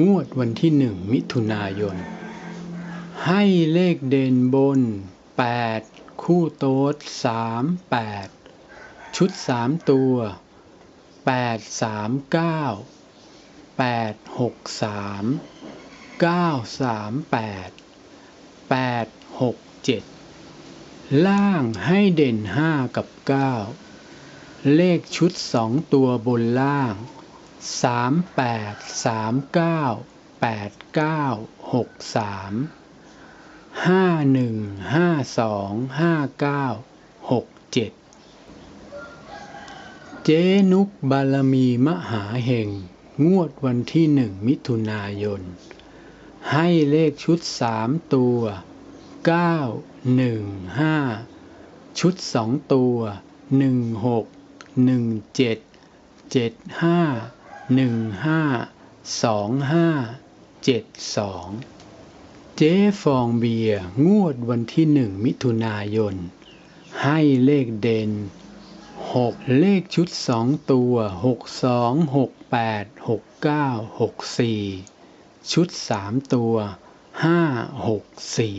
งวดวันที่หนึ่งมิถุนายน ให้เลขเด่นบน 8 คู่โต๊ด3 8 ชุด 3 ตัว 8 3 9 8 6 3 9 3 8 8 6 7 ล่างให้เด่น 5 กับ 9 เลขชุด 2 ตัวบนล่าง สามแปดสามเก้าแปดเก้าหกสามห้าหนึ่งห้าสองห้าเก้าหกเจ็ดเจนุกบารมีมหาเห่ง งวดวันที่หนึ่งมิถุนายน ให้เลขชุดสามตัวเก้าหนึ่งห้าชุดสองตัวหนึ่งหกหนึ่งเจ็ดเจ็ดห้า หนึ่งห้าสองห้าเจ็ดสองเจ๊ฟองเบียร์งวดวันที่หนึ่งมิถุนายน ให้เลขเด่นหกเลขชุดสองตัวหกสองหกแปดหกเก้าหกสี่ชุดสามตัวห้าหกสี่